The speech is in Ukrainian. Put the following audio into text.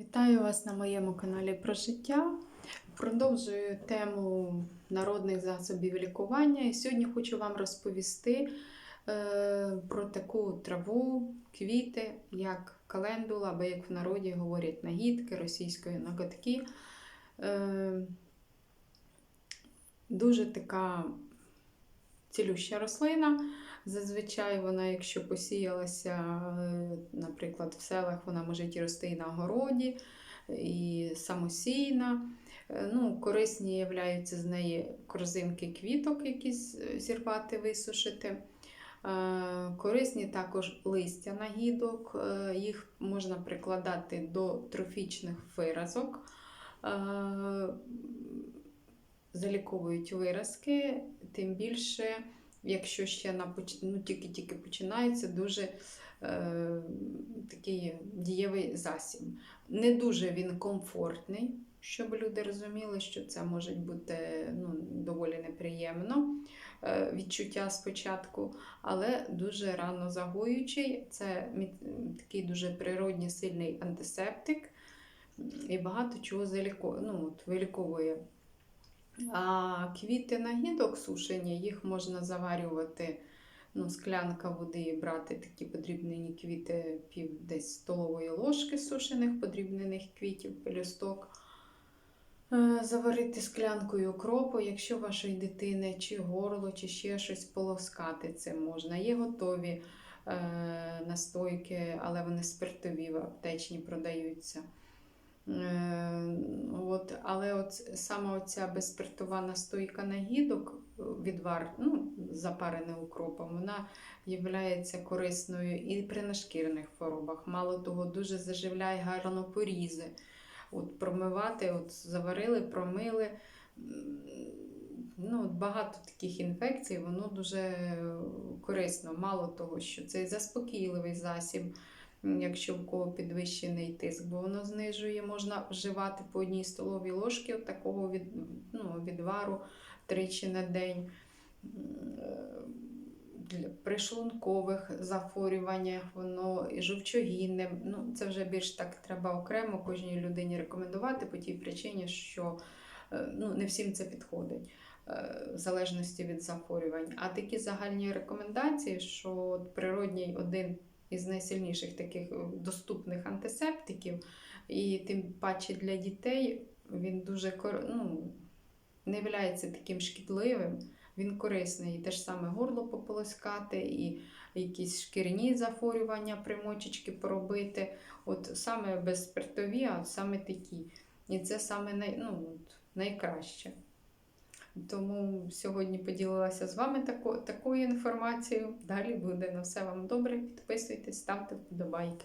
Вітаю вас на моєму каналі про життя. Продовжую тему народних засобів лікування. І сьогодні хочу вам розповісти е, про таку траву, квіти, як календула, або як в народі говорять нагідки, російською ноготки. Е, дуже така цілюща рослина. Зазвичай вона, якщо посіялася, е, наприклад, в селах, вона може і рости і на городі, і самосійна. Е, Ну, корисні являються з неї корзинки квіток, які зірвати, висушити. Е, Корисні також листя нагідок, е, їх можна прикладати до трофічних виразок. Заліковують виразки, тим більше якщо ще на ну, тільки-тільки починається, дуже е, такий дієвий засіб. Не дуже він комфортний, щоб люди розуміли, що це може бути ну, доволі неприємно е, відчуття спочатку, але дуже рано загоюючий. Це такий дуже природній сильний антисептик і багато чого заліко... ну, от, виліковує. А квіти нагідок сушені, їх можна заварювати, ну, склянка води, брати такі подрібнені квіти, пів десь столової ложки сушених подрібнених квітів, пелюсток. Е, Заварити склянкою окропу, якщо вашої дитини чи горло, чи ще щось полоскати цим можна. Є готові е, настойки, але вони спиртові в аптечні продаються. Е, От, але от саме оця безспиртова настойка нагідок, е, відвар, ну, запарене укропом, вона є корисною і при нашкірних хворобах. Мало того, дуже заживляє гарно порізи. От, промивати, от, заварили, промили. Ну, багато таких інфекцій, воно дуже корисно. Мало того, що це заспокійливий засіб якщо в кого підвищений тиск, бо воно знижує, можна вживати по одній столовій ложці от такого від, ну, відвару тричі на день. Е, Для пришлункових захворюваннях, воно і жовчогінне. Ну, це вже більш так треба окремо кожній людині рекомендувати по тій причині, що е, ну, не всім це підходить. е, В залежності від захворювань. А такі загальні рекомендації, що природній один із найсильніших таких е, доступних антисептиків, і тим паче для дітей він дуже ну, не є таким шкідливим. Він корисний. І те ж саме горло пополоскати, і якісь шкіряні захворювання, примочечки поробити. От саме безспиртові, а саме такі. І це саме най... ну, найкраще. Тому сьогодні поділилася з вами тако, такою інформацією. Далі буде на все вам добре. Підписуйтесь, ставте вподобайки.